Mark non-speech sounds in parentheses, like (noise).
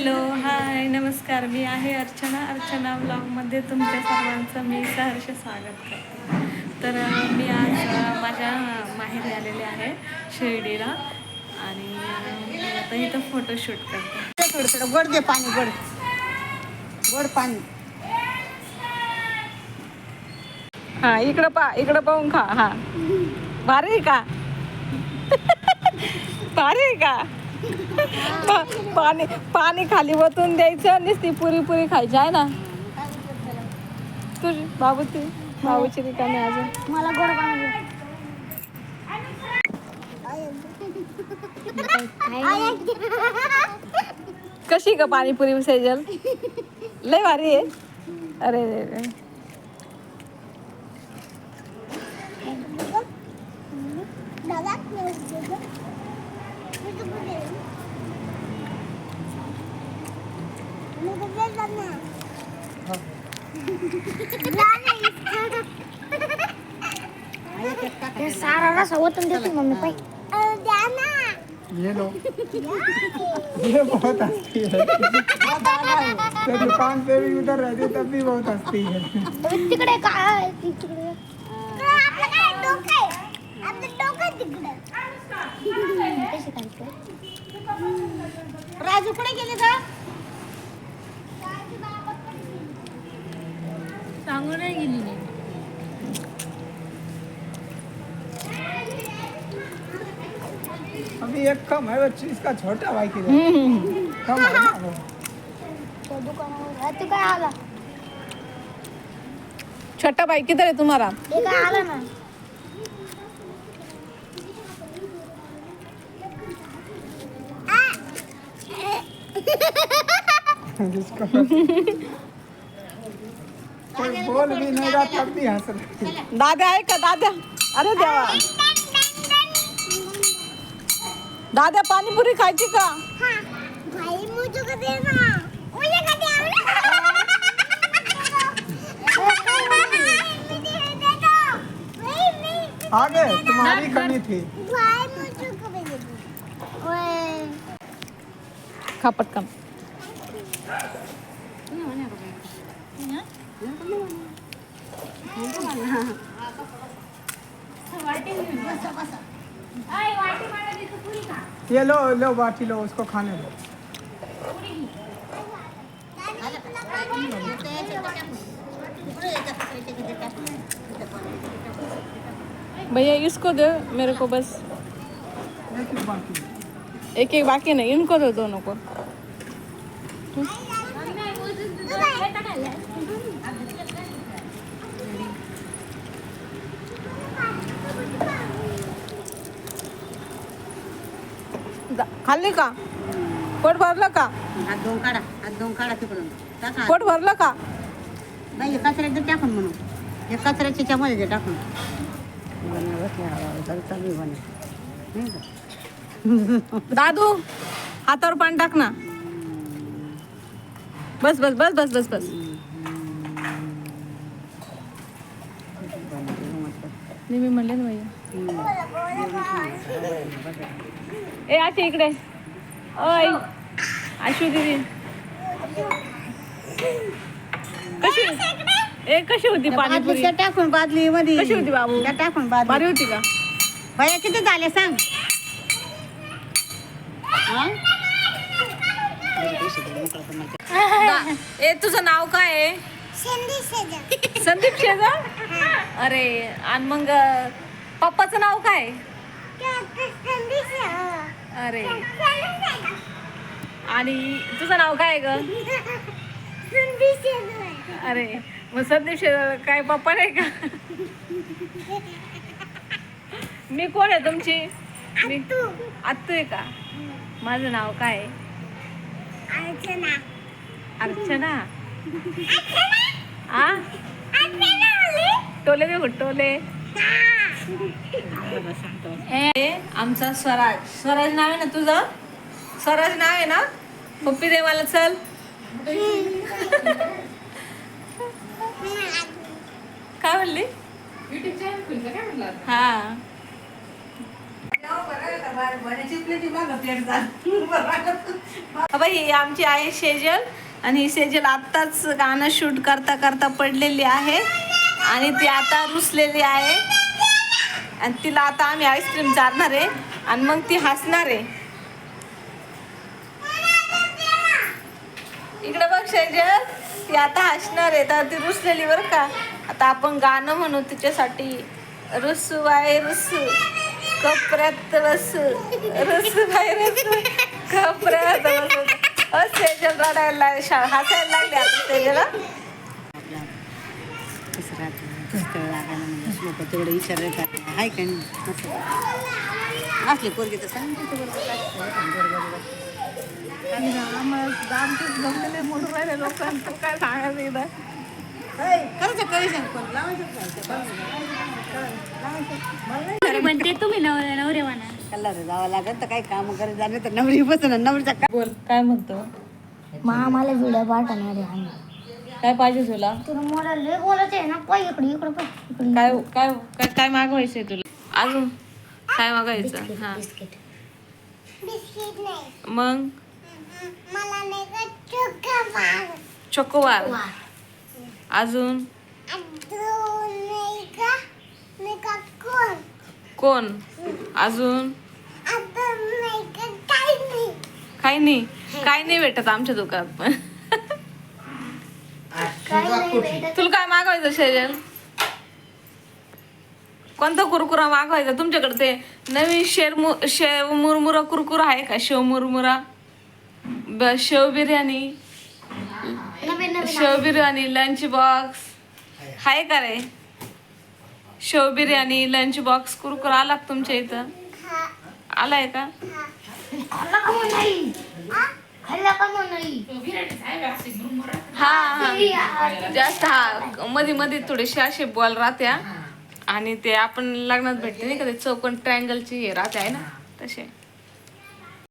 Hello hi नमस्कार. मी आहे अर्चना. अर्चना ब्लॉगमध्ये तुमच्या सर्वांचं मी सहर्ष स्वागत करते. तर मी आज माझ्या माहेरी आलेले आहे शिर्डीला आणि मी आता इथं फोटोशूट करते. थोडं थोडं गोड दे पाणी गोड. गोड पाणी. हा इकडं पा इकडं पाहून खा. हा. भारी आहे का? (laughs) भारी आहे का? पाणी पाणी खाली वतून द्यायचं नुसती पुरी पुरी खायची आहे ना? तुझी बाबू ती बाबूची रिकामी अजून. मला गोड कशी का पाणीपुरी सेजल लय भारी आहे. अरे रे रे. सारा रसा ओतून देतो मम्मी पाय ये लो ये बहुत हंसती है तो दुकान पे भी उधर रहती तब भी बहुत हंसती है तिकडे काय तिकडे राजू कुठे गेले का सांगू नाही गेली नाही अभी एक कम है बच्ची इसका छोटा भाई की कम है ना वो। तो दुकानावर तू काय आला? छोटा भाई किधर है तुम्हारा? काय आला ना. दादा आहे का? दादा। अरे देवा। दादा का भाई मुझे को? देना को दे आगे तुम्हारी कमी थी भाई मुझे को भी दे दो ओए खा पटकन ये लो लो बाटी लो उसको खाने दो। भैया इसको दो मेरे को बस। एक ही एक बाकी नहीं इनको दो दोनों को जा- खाल्ली का? पोट भरलं का? हात दोन काढा हात दोन काढा तिकडून. टाका पोट भरलं का? नाही कचऱ्यात दे टाकून म्हणून. हे कचऱ्याच्या च्यामध्ये दे टाकून. चालू बने नाही का दादू हातावर पाणी टाक ना. बस बस बस बस बस बस. मी म्हणले ना भैया ए आशी इकडे. ओय आशू दीदी. कशी? ए कशी होती पाणीपुरी? टाकून बादली मध्ये कशी होती बाबू? टाकून बादली. होती का? भैया किती झाले सांग? ए तुझं नाव काय आहे? संदीप शेजार अरे आणि मग पप्पाचं नाव काय? अरे. आणि तुझं नाव काय आहे ग? अरे मग संदीप शेजार काय पप्पा नाही का? (laughs) मी कोण आहे तुमची? मी आत्तू आहे का? माझं नाव काय आहे? अर्चना. आ? टोले हे. आमचा स्वराज. स्वराज नाव आहे ना तुझं? स्वराज नाव आहे ना? पप्पी दे मला चल. (laughs) काय म्हणली? हा. बाबा ही आमची आहे सेजल आणि ही सेजल आत्ताच गाणं शूट करता करता पडलेली आहे आणि ती आता रुसलेली आहे. आणि तिला आता आम्ही आईस्क्रीम चारणार आहे आणि मग ती हसणार आहे. इकडे बघ शेजल ती आता हसणार आहे. तर ती रुसलेली बरं का. आता आपण गाणं म्हणू तिच्यासाठी रुसू आहे रुसू. कपऱ्यात बसू रुसू रुसू कपऱ्यात बसू अ सेजल रडायला हसायला लागली आता सेजला तेवढं विचार येतात आहे का नाही? असं. असले पोरगे तर सांग तिथे बरोबर काय असतं, बरोबर बरोबर. लोकांचं काय सांगायचं पण लावायचं ते म्हणते तुम्ही नवरे नवरे म्हणा. कल्ला जावं लागत तर काही काम करत झालं तर नवरी बसणार नवरीचा काय बोल काय म्हणतो? मा मला व्हिडिओ पाठवणार आहे आम्ही. काय पाहिजे तुला? तुला मला लय बोलायचं आहे ना पाय इकडे इकडे पाय इकडे. काय काय काय काय मागवायचंय तुला? अजून काय मागायचं हा. बिस्किट बिस्किट नाही. मग? मला नाही का चोका चोकोबार अजून? अजून नाही का? नाही का कोण कोण? अजून? काही नाही. काही नाही भेटत आमच्या दुकानात पण. तुला काय मागवायचं शेजल कोणता कुरकुरा मागवायचा? तुमच्याकडे ते नवीन शेरमु शेव मुरमुरा कुरकुरा आहे का? शेव मुरमुरा? ब- शेव बिर्याणी? शेव बिर्याणी लंच बॉक्स आहे का रे? शेव बिर्याणी लंच बॉक्स कुरकुरा आला तुमच्या इथं? आलाय का? हा? हा जास्त हा मध्ये मध्ये थोडेसे असे बॉल राहत्या आणि ते आपण लग्नात भेटते नाही का? ते चौकोन ट्रायंगलची हे राहते आहे ना? तसे.